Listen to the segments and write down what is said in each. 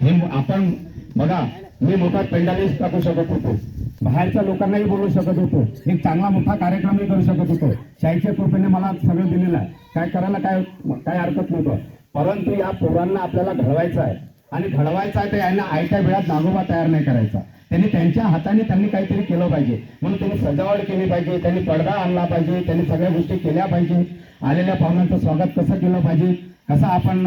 हे आपण बघा मी मोठा पेंडालीस टाकू शकत होतो. बाहेरच्या लोकांनाही बोलू शकत होतो. एक चांगला मोठा कार्यक्रमही करू शकत होतो. शाईच्या कृपेने मला सगळं दिलेलं आहे. काय करायला काय काय हरकत नव्हतं. परंतु या पोरांना आपल्याला घडवायचं आहे. आणि घडवायचं आहे तर यांना आयत्या वेळात नागोबा तयार नाही करायचा. त्यांनी त्यांच्या हाताने त्यांनी काहीतरी केलं पाहिजे. म्हणून त्यांनी सजावट केली पाहिजे. त्यांनी पडदा आणला पाहिजे. त्यांनी सगळ्या गोष्टी केल्या पाहिजे. आलेल्या पाहुण्यांचं स्वागत कसं केलं पाहिजे? कसं आपण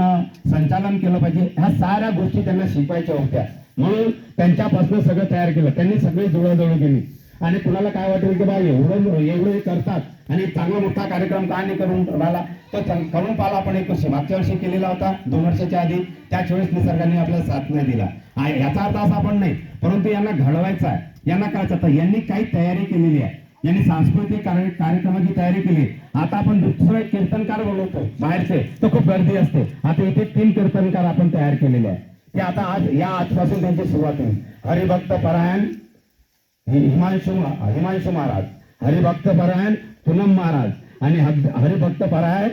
संचालन केलं पाहिजे ह्या साऱ्या गोष्टी त्यांना शिकवायच्या होत्या. म्हणून त्यांच्यापासून सगळं तयार केलं. त्यांनी सगळी जुळवजुळव केली. आणि कुणाला काय वाटेल की बा एवढं एवढं हे करतात आणि चांगला मोठा कार्यक्रम का नाही करून राहिला तो करून पाहिला आपण एक वर्षी. मागच्या वर्षी केलेला होता दोन वर्षाच्या आधी. त्याच वेळेस निसर्गाने आपल्याला साथ नाही दिला. आणि याचा अर्थ असा आपण नाही. परंतु यांना घडवायचा आहे. यांना करायचं तर यांनी काही तयारी केलेली आहे. यांनी सांस्कृतिक कार्य- कार्यक्रमाची तयारी केली. आता आपण दुसरं एक कीर्तनकार बोलवतो. बाहेरचे. तर खूप गर्दी असते. आता इथे तीन कीर्तनकार आपण तयार केलेले आहे ते आता आज या आजपासून त्यांची सुरुवात होईल. हरिभक्त परायण हिमांशु हिमांशु महाराज. हरिभक्त परायण पूनम महाराज. आणि हरिभक्त परायण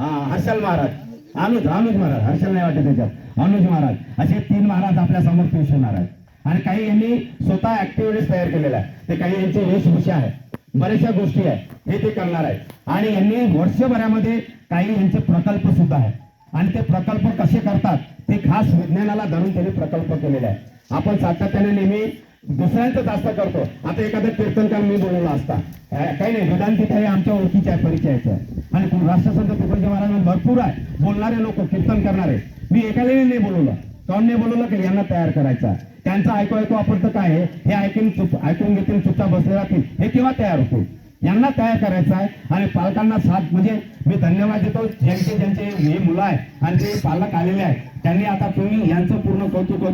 हर्षल महाराज. अनुज अनुज महाराज. हर्षल नाही वाटत त्याच्यात. अनुज महाराज. असे तीन महाराज आपल्यासमोर पेश होणार आहेत. आणि काही यांनी स्वतः ऍक्टिव्हिटीज तयार केलेल्या आहेत ते काही यांचे वेशभूषा आहे बऱ्याचशा गोष्टी आहेत. हे ते करणार आहेत. आणि यांनी वर्षभरामध्ये काही यांचे प्रकल्प सुद्धा आहेत. आणि ते प्रकल्प कसे करतात ते खास विज्ञानाला धरून त्यांनी प्रकल्प केलेले आहे आपण सातत्याने नेहमी दुसऱ्यांचं जास्त करतो. आता एखादं कीर्तनकार मी बोलवला असता. काही नाही वेदांतिक आहे आमच्या ओळखीचे आहे परिचयाचे आहे. आणि राष्ट्रसंत तुकडोजी महाराजांना भरपूर आहे. बोलणारे लोक कीर्तन करणारे. मी एकालाही नाही बोलवलं. कोण बोलवलं की यांना तयार करायचा त्यांचं ऐकू ऐकू आपण तर काय आहे? हे ऐकून चुप ऐकून घेतील चुपचाप बसले राहतील. हे केव्हा तयार होतील? यांना तयार करायचं आहे आणि पालकांना साथ म्हणजे मी धन्यवाद देतो. ज्यांचे ज्यांचे हे मुलं आहे आणि ते पालक आलेले आहेत त्यांनी आता तुम्ही यांचं पूर्ण कौतुक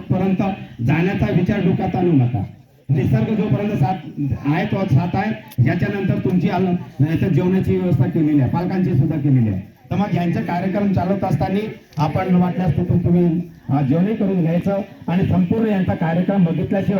जाण्याचा विचार डोक्यात आणू नका. निसर्ग जोपर्यंत साथ आहे तो साथ आहे. याच्यानंतर तुमची आल- जेवणाची व्यवस्था केलेली आहे. पालकांची सुद्धा केलेली आहे. तर मग यांचे कार्यक्रम चालवत असताना आपण वाटल्यास कुठून तुम्ही जेवणही करून घ्यायचं आणि संपूर्ण यांचा कार्यक्रम बघितल्याशिवाय